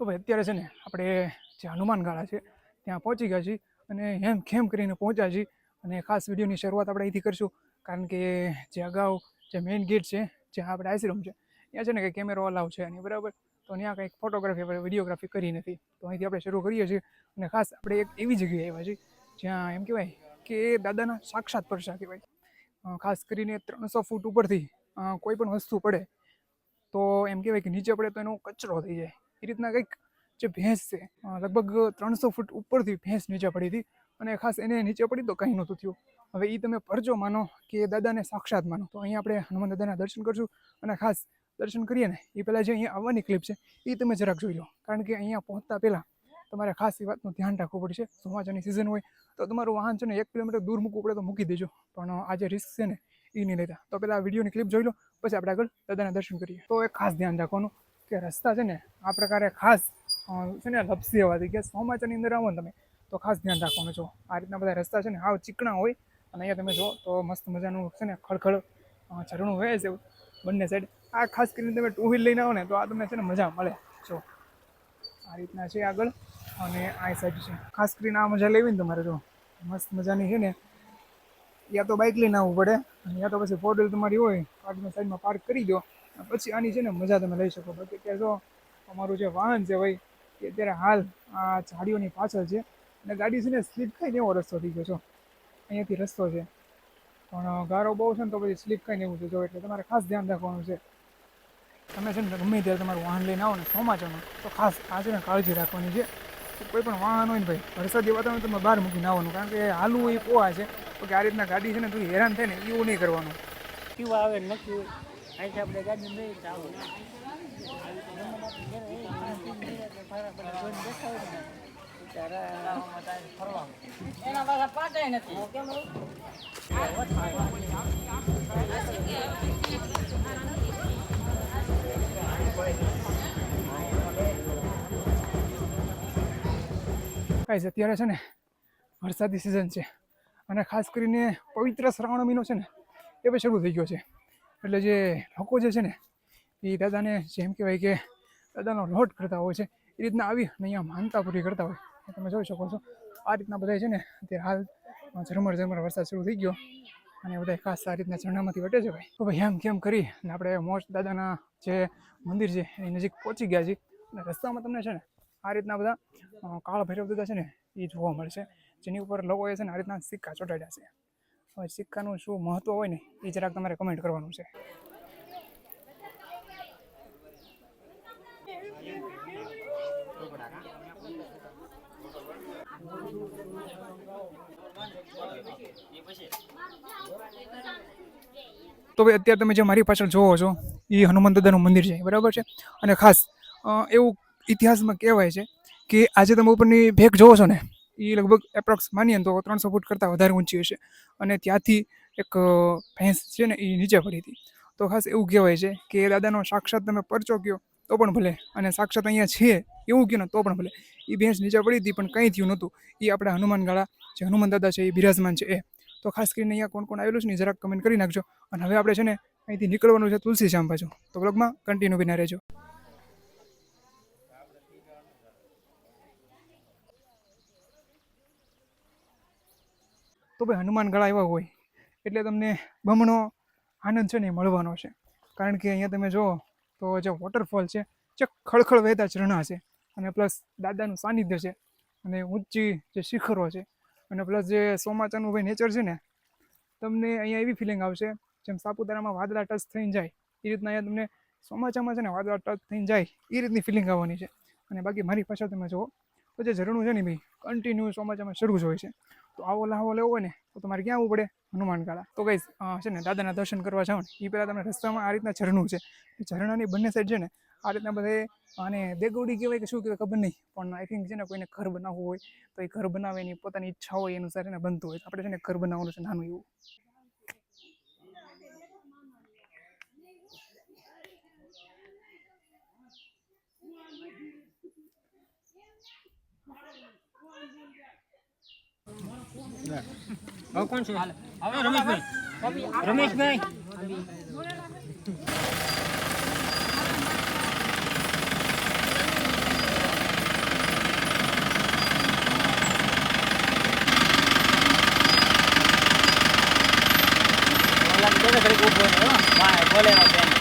તો ભાઈ અત્યારે છે ને આપણે જે હનુમાનગાળા છે, ત્યાં પહોંચી ગયા છીએ અને હેમ ખેમ કરીને પહોંચ્યા છીએ અને ખાસ વિડીયોની શરૂઆત આપણે અહીંથી કરીશું. કારણ કે જે અગાઉ જે મેઇન ગેટ છે, જ્યાં આપણે આઈસીરૂમ છે, ત્યાં છે ને કંઈ કેમેરો અલાવ છે અને બરાબર? તો ત્યાં કંઈક ફોટોગ્રાફી આપણે વિડીયોગ્રાફી કરી નથી. તો અહીંથી આપણે શરૂ કરીએ છીએ અને ખાસ આપણે એક એવી જગ્યાએ આવ્યા છીએ, જ્યાં એમ કહેવાય કે દાદાના સાક્ષાત પરસા કહેવાય. ખાસ કરીને ત્રણસો ફૂટ ઉપરથી કોઈ પણ વસ્તુ પડે, તો એમ કહેવાય કે નીચે પડે તો એનો કચરો થઈ જાય. એ રીતના કંઈક જે ભેંસ છે લગભગ ત્રણસો ફૂટ ઉપરથી ભેંસ નીચે પડી હતી અને ખાસ એને નીચે પડી તો કંઈ નહોતું થયું. હવે એ તમે પરજો માનો કે દાદાને સાક્ષાત માનો. તો અહીંયા આપણે હનુમાન દાદાના દર્શન કરશું અને ખાસ દર્શન કરીએ ને એ પહેલાં જે અહીંયા આવવાની ક્લિપ છે એ તમે જરાક જોઈ લો. કારણ કે અહીંયા પહોંચતા પહેલાં તમારે ખાસ એ વાતનું ધ્યાન રાખવું પડશે. ચોમાસાની સિઝન હોય તો તમારું વાહન છે ને એક કિલોમીટર દૂર મૂકવું પડે તો મૂકી દેજો. પણ આ જે રિસ્ક છે ને એ નહીં લેતા. તો પહેલાં વિડીયોની ક્લિપ જોઈ લો, પછી આપણે આગળ દાદાના દર્શન કરીએ. તો એ ખાસ ધ્યાન રાખવાનું. કે રસ્તા છે ને, આ પ્રકારે ખાસ છે ને, લપસી હોવાથી કે સોમાચરની અંદર આવો ને તમે, તો ખાસ ધ્યાન રાખવાનું. છો આ રીતના બધા રસ્તા છે ને, હાવ ચીકણા હોય, અને અહીંયા તમે જો, તો મસ્ત મજાનું છે ને, ખળખળ ઝરણું વહે છે બંને સાઈડ આ ખાસ કરીને તમે ટુ વ્હીલ લઈને આવો ને, તો આ તમને છે ને મજા મળે. જો, આ રીતના છે આગળ, અને આ સાઈડ છે. ખાસ કરીને આ મજા લેવી ને તમારે, જો, મસ્ત મજાની છે ને, યા તો બાઇક લઈને આવવું પડે, અને યા તો પછી ફોર વ્હીલ તમારી હોય પાર્કની સાઈડમાં પાર્ક કરી દો. પછી આની છે ને મજા તમે લઈ શકો. બાકી અત્યારે જો તમારું જે વાહન છે ભાઈ, એ અત્યારે હાલ આ ઝાડીઓની પાછળ છે. અને ગાડી છે ને સ્લીપ ખાઈને એવો રસ્તો થઈ ગયો છો. અહીંયાથી રસ્તો છે. પણ ગારો બહુ છે ને તો પછી સ્લીપ ખાઈને એવું છે. જો એટલે તમારે ખાસ ધ્યાન રાખવાનું છે. તમે છે ને ગમે ત્યારે તમારું વાહન લઈને આવો ને ચોમાસામાં, તો ખાસ આ છે ને કાળજી રાખવાની છે. કોઈ પણ વાહન હોય ને ભાઈ, વરસાદી વાતાવરણ તમે બહાર મૂકીને આવવાનું. કારણ કે હાલવું એ પોવા છે. કે આ રીતના ગાડી છે ને થોડી હેરાન થાય ને, એવું નહીં કરવાનું. કેવું આવે નક્કી અહીંથી આપણે અત્યારે છે ને વરસાદી સિઝન છે. અને ખાસ કરીને પવિત્ર શ્રાવણ મહિનો છે ને, એ પણ શરૂ થઈ ગયો છે. એટલે જે લોકો જે છે ને, એ દાદાને જેમ કહેવાય કે દાદાનો લોટ કરતા હોય છે, એ રીતના આવી અને અહીંયા માનતા પૂરી કરતા હોય. તમે જોઈ શકો છો, આ રીતના બધા છે ને, અત્યારે હાલ ઝરમર ઝરમર વરસાદ શરૂ થઈ ગયો અને બધા ખાસ આ રીતના ઝરણામાંથી વટે છે ભાઈ. તો ભાઈ એમ કેમ કરી અને આપણે મોસ્ટ દાદાના જે મંદિર છે, એની નજીક પહોંચી ગયા છીએ અને રસ્તામાં તમને છે ને, આ રીતના બધા કાળ ભૈરવ દાદા છે ને, એ જોવા મળશે. જેની ઉપર લોકોએ છે ને આ રીતના સિક્કા ચોંટાડ્યા છે. હવે સિક્કાનું શું મહત્વ હોય ને, એ જરાક તમારે કમેન્ટ કરવાનું છે. તો ભાઈ, અત્યારે તમે જે મારી પાછળ જોવો છો, એ હનુમાન દાદાનું મંદિર છે, બરાબર છે? અને ખાસ એવું ઇતિહાસમાં કહેવાય છે કે આજે તમે ઉપરની ભેગ જોવો છો ને એ લગભગ એપ્રોક્સ માનીએ તો ત્રણસો ફૂટ કરતાં વધારે ઊંચી હશે. અને ત્યાંથી એક ભેંસ છે ને એ નીચે પડી હતી. તો ખાસ એવું કહેવાય છે કે દાદાનો સાક્ષાત તમે પરચો ગયો તો પણ ભલે. અને સાક્ષાત અહીંયા છે એવું કહો ને તો પણ ભલે. એ ભેંસ નીચે પડી હતી પણ કંઈ થયું નહોતું. એ આપણા હનુમાન ગાળા જે હનુમાન દાદા છે એ બિરાજમાન છે એ. તો ખાસ કરીને અહીંયા કોણ કોણ આવેલું છે ને જરાક કમેન્ટ કરી નાખજો. અને હવે આપણે છે ને અહીંથી નીકળવાનું છે તુલસી શ્યામ બાજુ તો બ્લોગમાં કન્ટિન્યુ બિના રહેજો. તો ભાઈ હનુમાન એવા હોય, એટલે તમને બમણો આનંદ છે ને એ મળવાનો છે. કારણ કે અહીંયા તમે જુઓ તો જે વોટરફોલ છે, જે ખળખળ વહેતા ઝરણા છે અને પ્લસ દાદાનું સાનિધ્ય છે અને ઊંચી જે શિખરો છે અને પ્લસ જે સોમાચાનું ભાઈ નેચર છે ને, તમને અહીંયા એવી ફિલિંગ આવશે જેમ સાપુતારામાં વાદળા ટચ થઈને જાય, એ રીતના અહીંયા તમને સોમાચામાં છે ને વાદળા ટચ થઈને જાય, એ રીતની ફિલિંગ આવવાની છે. અને બાકી મારી પાછળ તમે જુઓ તો જે ઝરણું છે ને ભાઈ કન્ટિન્યુ સોમાચામાં શરૂ જ હોય છે. તો આવો લાવો લેવો હોય ને, તો તમારે ક્યાં આવવું પડે? હનુમાન કાળા. તો કઈ છે ને, દાદાના દર્શન કરવા જાઓ ને એ પહેલાં તમને રસ્તામાં આ રીતના ઝરણું છે. ઝરણાની બંને સાઈડ છે ને, આ રીતના બધે, અને દેગોડી કહેવાય કે શું કહેવાય ખબર નહીં, પણ આઈ થિંક છે ને, કોઈને ઘર બનાવવું હોય, તો એ ઘર બનાવે એની પોતાની ઈચ્છા હોય અનુસાર એને બનતું હોય. આપણે છે ને, ઘર બનાવવાનું છે, નાનું એવું. હવે કોણ છે? હવે રમેશભાઈ. રમેશભાઈ. ઘડી બોલે બેન.